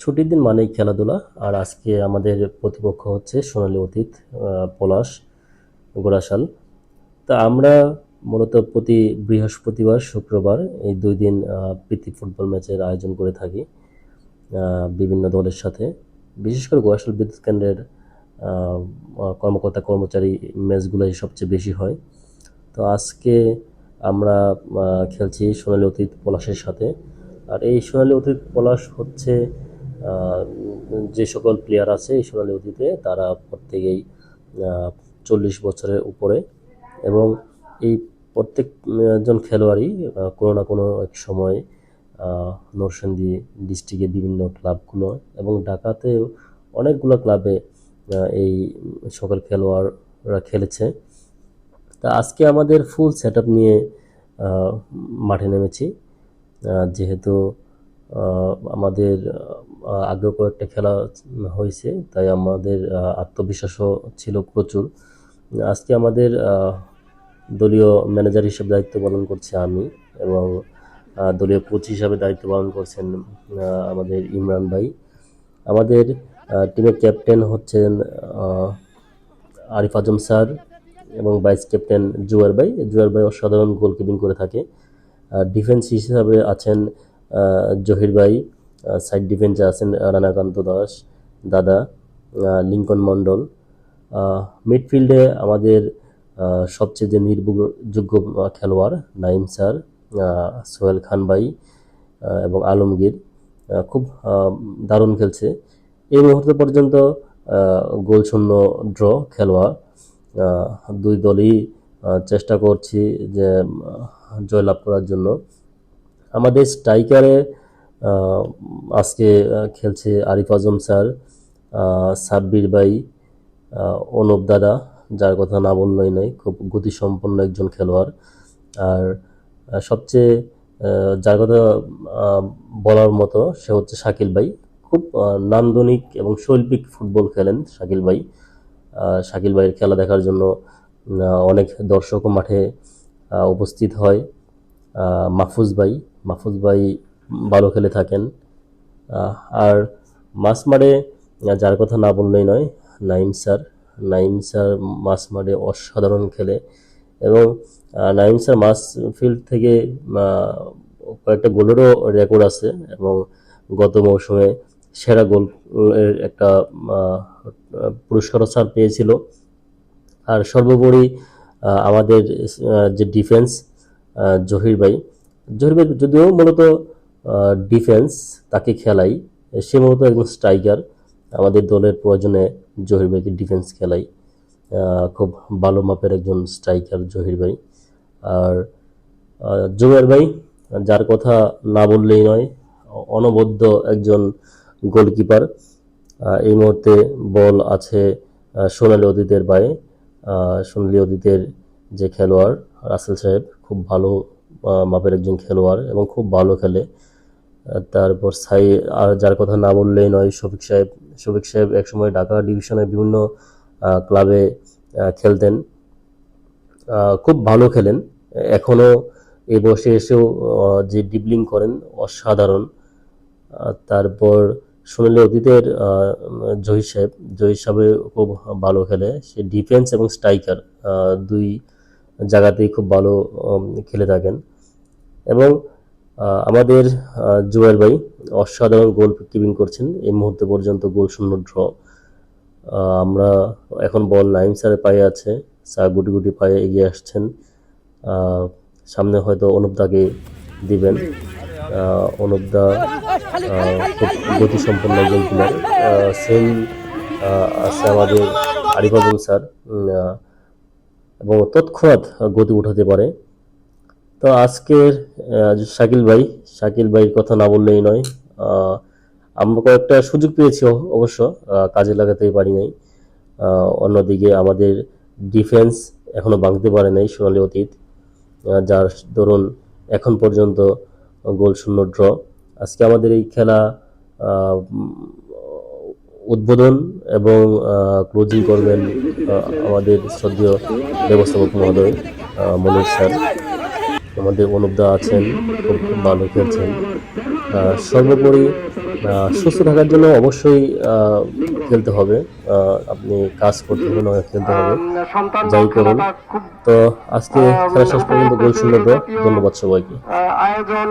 ছুটির দিন মানেই খেলাধুলা। আর আজকে আমাদের প্রতিপক্ষ হচ্ছে সোনালী অতীত পলাশ গোড়াশাল। তা আমরা মূলত প্রতি বৃহস্পতিবার, শুক্রবার এই দুই দিন প্রীতি ফুটবল ম্যাচের আয়োজন করে থাকি বিভিন্ন দলের সাথে। বিশেষ করে গোয়াশাল বিদ্যুৎ কেন্দ্রের কর্মকর্তা কর্মচারী ম্যাচগুলোই সবচেয়ে বেশি হয়। তো আজকে আমরা খেলছি সোনালী অতীত, পলাশের সাথে। আর এই সোনালী অতীত, পলাশ হচ্ছে যে সকল প্লেয়ার আছে এই সোনালী অতীতে তারা প্রত্যেকেই চল্লিশ বছরের উপরে। এবং এই প্রত্যেক উম, জন খেলোয়াড়ই কোনো না কোনো এক সময় নরসিংদী ডিস্ট্রিক্টের বিভিন্ন ক্লাবগুলো এবং ঢাকাতেও অনেকগুলো ক্লাবে এই সকল খেলোয়াড়রা খেলেছে। তা আজকে আমাদের ফুল সেট নিয়ে মাঠে নেমেছি। যেহেতু আমাদের আগেও কয়েকটা খেলা হয়েছে, তাই আমাদের আত্মবিশ্বাসও ছিল প্রচুর। আজকে আমাদের দলীয় ম্যানেজার হিসেবে দায়িত্ব পালন করছি আমি এবং দলীয় কোচ হিসাবে দায়িত্ব পালন করছেন আমাদের ইমরান ভাই। আমাদের টিমের ক্যাপ্টেন হচ্ছেন আরিফ আজম স্যার এবং ভাইস ক্যাপ্টেন জুয়ার ভাই। জুয়ার ভাই অসাধারণ গোলকিপিং করে থাকে। ডিফেন্স হিসাবে আছেন জহির ভাই। সাইড ডিফেন্সে আছেন রানাকান্ত দাস, দাদা লিঙ্কন মণ্ডল। মিডফিল্ডে আমাদের সবচেয়ে যে নির্ভরযোগ্য খেলোয়াড় নাইম স্যার সোহেল খান ভাই এবং আলমগীর খুব দারুণ খেলছে। এই মুহূর্ত পর্যন্ত গোল শূন্য ড্র খেলোয়াড়। দুই দলই চেষ্টা করছি যে জয়লাভ করার জন্য। আমাদের স্ট্রাইকারে আজকে খেলছে আরিফ আজম স্যার সাব্বির ভাই অনুপ দাদা, যার কথা না বললেই নয় খুব গতিসম্পন্ন একজন খেলোয়াড়। আর সবচেয়ে যার কথা বলার মতো সে হচ্ছে শাকিল ভাই। খুব নান্দনিক এবং শৈল্পিক ফুটবল খেলেন শাকিল ভাই। শাকিল ভাইয়ের খেলা দেখার জন্য অনেক দর্শকও মাঠে উপস্থিত হয়। মাহফুজ ভাই মাহফুজ ভাই ভালো খেলে থাকেন। আর মাছ মারে যার কথা না বললেই নয় নাইম স্যার। নাইম স্যার মাছ মারে অসাধারণ খেলে এবং নাইম স্যার মাছ ফিল্ড থেকে কয়েকটা গোলেরও রেকর্ড আছে এবং গত মৌসুমে সেরা গোল, এর একটা পুরস্কারও স্যার পেয়েছিল। আর সর্বোপরি আমাদের যে ডিফেন্স জহির ভাই জহির ভাই যদিও মূলত ডিফেন্স তাকে খেলাই। সে মূলত একজন স্ট্রাইকার আমাদের দলের প্রয়োজনে জহির ভাইকে ডিফেন্স খেলাই। খুব ভালো মাপের একজন স্ট্রাইকার জহির ভাই। আর জুবের ভাই যার কথা না বললেই নয় অনবদ্য একজন গোলকিপার এই মুহূর্তে বল আছে সোনালী অতীতের আহ, সোনালী অতীতের যে খেলোয়াড় রাসেল সাহেব খুব ভালো মাপের একজন খেলোয়াড় এবং খুব ভালো খেলে। তারপর সাই আর যার কথা না বললেই নয়, শফিক সাহেব শফিক সাহেব একসময় ঢাকা ডিভিশনের বিভিন্ন ক্লাবে খেলতেন। খুব ভালো খেলেন। এখনও এই বয়সে এসেও যে ডিবলিং করেন অসাধারণ। তারপর সোনালী অতীতের জহির সাহেব জহির সাহেব খুব ভালো খেলে। সে ডিফেন্স এবং স্ট্রাইকার দুই জায়গাতেই খুব ভালো খেলে থাকেন। এবং আমাদের জুয়েল ভাই অসাধারণ গোল কিপিং করছেন। এই মুহূর্তে পর্যন্ত গোল শূন্য, ড্র। আমরা এখন বল নাইম স্যারের পায়ে আছে। স্যার গুটি গুটি পায়ে এগিয়ে আসছেন। সামনে হয়তো অনুপদাকে দিবেন। অনুপদা গতিসম্পন্ন একজন প্লেয়ার সেম আছে আমাদের আরিফ স্যার। এবং তৎক্ষণাৎ গতি উঠাতে পারে। তো আজকের শাকিল ভাই, শাকিল ভাইয়ের কথা না বললেই নয়। আমরা কয়েকটা সুযোগ পেয়েছি অবশ্য কাজে লাগাতেই পারি নাই। অন্যদিকে আমাদের ডিফেন্স এখনও ভাঙতে পারে নাই সোনালী অতীত। যার দরুন এখন পর্যন্ত গোল শূন্য ড্র। আজকে আমাদের এই খেলা উদ্বোধন এবং ক্লোজিং করবেন আমাদের শ্রদ্ধেয় ব্যবস্থাপক মহোদয় মনোজ স্যার। আমাদের অনুপদা আছেন খুব খুব ভালো খেলছেন। সর্বোপরি আহ, সুস্থ থাকার জন্য অবশ্যই আহ, খেলতে হবে। আহ, আপনি কাজ করতে হবে নয় খেলতে হবে। যাই করুন। তো আজকে খেলা শেষ পর্যন্ত গোল শূন্য। ধন্যবাদ সবাইকে। আয়োজন